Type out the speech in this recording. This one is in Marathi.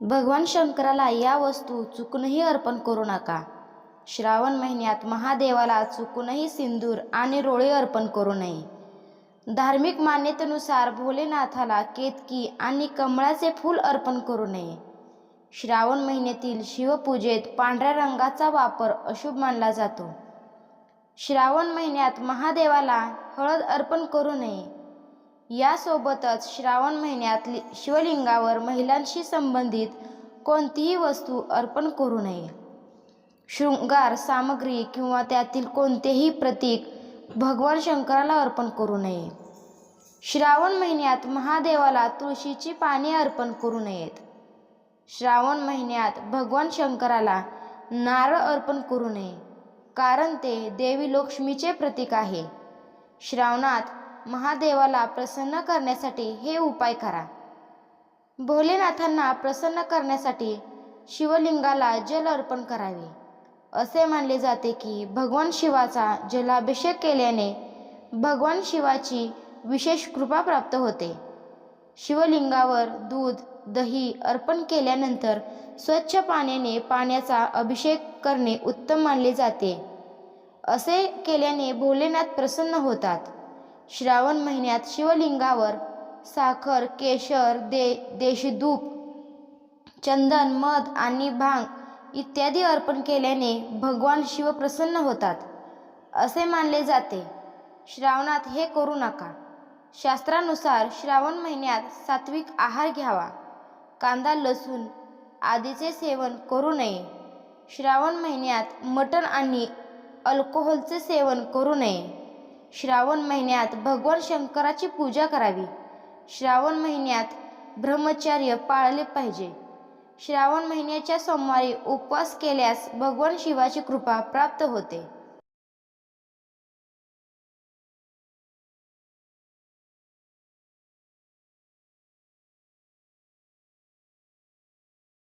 भगवान शंकराला या वस्तू चुकूनही अर्पण करू नका. श्रावण महिन्यात महादेवाला चुकूनही सिंदूर आणि रोळे अर्पण करू नये. धार्मिक मान्यतेनुसार भोलेनाथाला केतकी आणि कमळाचे फूल अर्पण करू नये. श्रावण महिन्यातील शिवपूजेत पांढऱ्या रंगाचा वापर अशुभ मानला जातो. श्रावण महिन्यात महादेवाला हळद अर्पण करू नये. यासोबतच श्रावण महिन्यात शिवलिंगावर महिलांशी संबंधित कोणतीही वस्तू अर्पण करू नये. शृंगार सामग्री किंवा त्यातील कोणतेही प्रतीक भगवान शंकराला अर्पण करू नये. श्रावण महिन्यात महादेवाला तुळशीची पाने अर्पण करू नयेत. श्रावण महिन्यात भगवान शंकराला नारळ अर्पण करू नये कारण ते देवी लक्ष्मीचे प्रतीक आहे. श्रावणात महादेवाला प्रसन्न करण्यासाठी हे उपाय करा. भोलेनाथांना प्रसन्न करण्यासाठी शिवलिंगाला जल अर्पण करावे. असे मानले जाते की भगवान शिवाचा जलाभिषेक केल्याने भगवान शिवाची विशेष कृपा प्राप्त होते. शिवलिंगावर दूध दही अर्पण केल्यानंतर स्वच्छ पाण्याने पाण्याचा अभिषेक करणे उत्तम मानले जाते. असे केल्याने भोलेनाथ प्रसन्न होतात. श्रावण महिन्यात शिवलिंगावर साखर केशर दे देशदूप चंदन मध आणि भांग इत्यादी अर्पण केल्याने भगवान शिव प्रसन्न होतात असे मानले जाते. श्रावणात हे करू नका. शास्त्रानुसार श्रावण महिन्यात सात्विक आहार घ्यावा. कांदा लसूण आदीचे सेवन करू नये. श्रावण महिन्यात मटण आणि अल्कोहोलचे सेवन करू नये. श्रावण महिन्यात भगवान शंकराची पूजा करावी. श्रावण महिन्यात ब्रह्मचर्य पाळले पाहिजे. श्रावण महिन्याच्या सोमवारी उपवास केल्यास भगवान शिवाची कृपा प्राप्त होते.